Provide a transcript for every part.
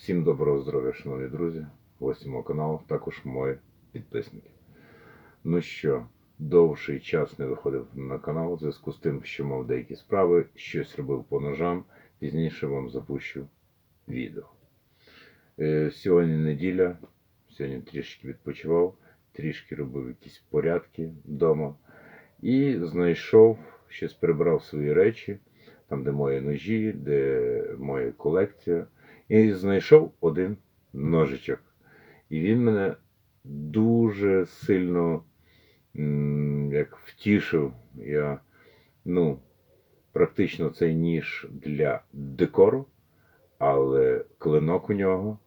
Всім доброго здоров'я, шановні друзі, гості мого каналу, також мої підписники. Ну що, довший час не виходив на канал в зв'язку з тим, що мав деякі справи, щось робив по ножам. Пізніше вам запущу відео. Е, Сьогодні неділя, сьогодні трішки відпочивав, трішки робив якісь порядки вдома і знайшов, щось прибрав свої речі, там, де мої ножі, де моя колекція. І знайшов один ножичок. І він мене дуже сильно як втішив. Я, ну, практично цей ніж для декору, але клинок у нього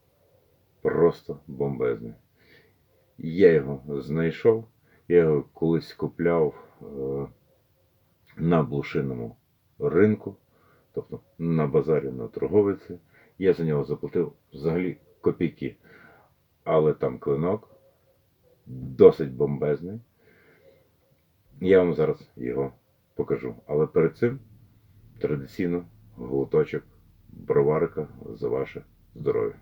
просто бомбезний. Я його знайшов, я його колись купляв е, на блошиному ринку, тобто на базарі на торговиці. Я за нього заплатив взагалі копійки. Але там клинок досить бомбезний. Я вам зараз його покажу. Але перед цим традиційно глоточок броварика за ваше здоров'я.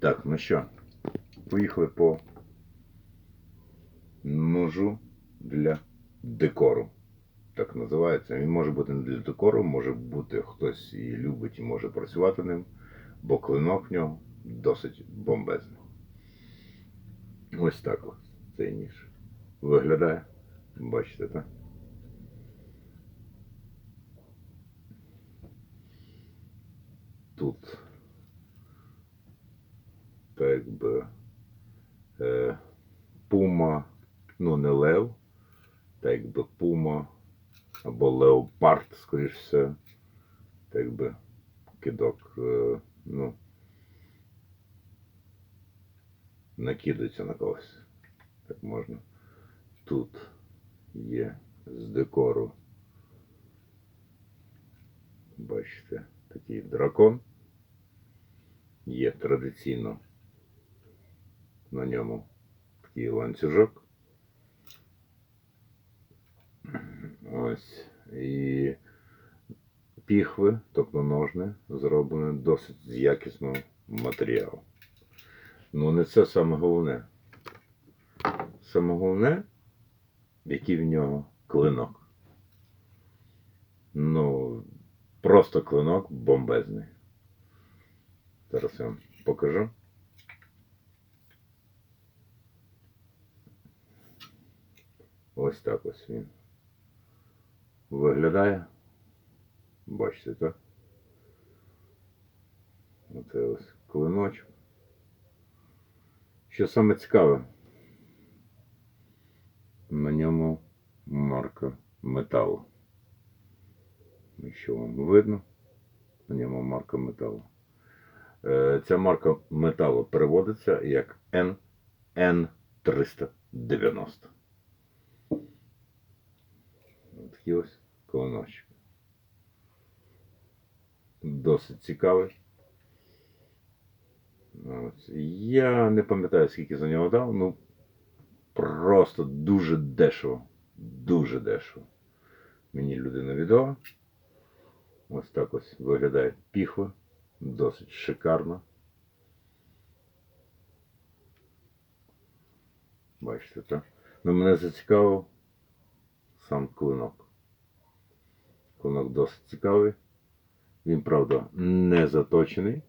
Так, ну що, поїхали по ножу для декору. Так називається. Він може бути не для декору, може бути хтось і любить і може працювати ним, бо клинок в нього досить бомбезний. Ось так ось цей ніж виглядає. Бачите, так? Тут так би е, пума, ну не лев, так якби пума або леопард, скоріш все, так якби кидок, е, ну, накидається на когось. Так можна. Тут є з декору. Бачите, такий дракон. Є традиційно на ньому такий ланцюжок. Ось. І піхви, тобто ножни, зроблені досить з якісного матеріалу. Ну, не це саме головне. Саме головне, який в нього клинок. Ну, просто клинок бомбезний. Зараз я вам покажу. Ось так ось він виглядає. Бачите, так? Оце ось клиночок. Що саме цікаве, на ньому марка металу. Якщо вам видно, на ньому марка металу. Е, Ця марка металу переводиться як NN390. Такий ось клиночок. Досить цікавий. Ось. Я не пам'ятаю, скільки за нього дав, ну просто дуже дешево. Дуже дешево. Мені людина віддала. Ось так ось виглядає піхва. Досить шикарно. Бачите, так? Ну, мене зацікавив сам клинок. Клинок досить цікавий. Він, правда, не заточений,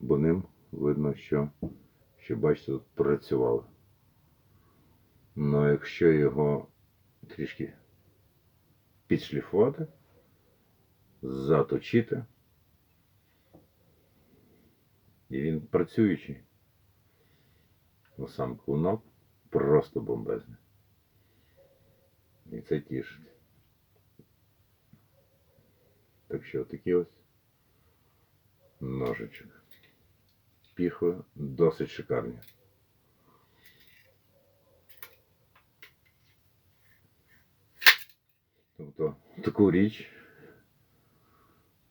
бо ним видно, що, що бачите, тут працювали. Ну, якщо його трішки підшліфувати, заточити, і він працюючий. Ну, сам клинок просто бомбезний. І це тішить. Так що такі ось ножичок. Піхви досить шикарні. Тобто таку річ,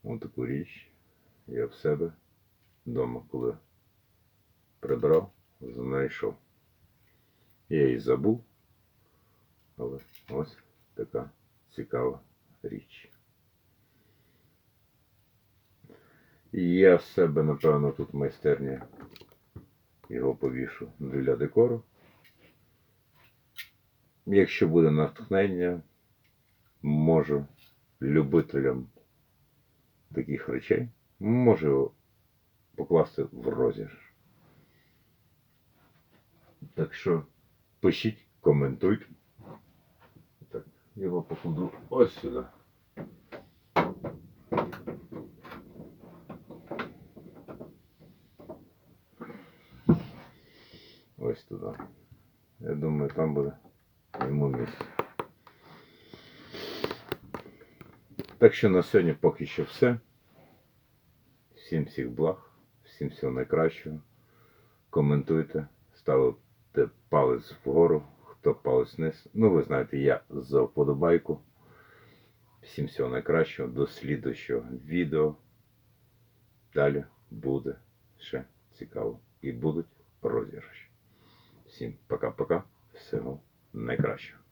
таку річ я в себе вдома, коли прибрав, знайшов. Я її забув, але ось така цікава. річ. І я в себе, напевно, тут в майстерні його повішу для декору. Якщо буде натхнення, можу любителям таких речей, можу покласти в розіграш. Так що пишіть, коментуйте. Його покладу ось сюди. Ось туди. Я думаю, там буде йому місце. Так що на сьогодні поки що все. Всім всіх благ, всім всього найкращого. Коментуйте, ставте палець вгору, хто палець вниз. Ну, ви знаєте, я за вподобайку. Всім всього найкращого, до слідущого відео. Далі буде ще цікаво. І будуть розіграші. Всім пока-пока. Всього найкращого.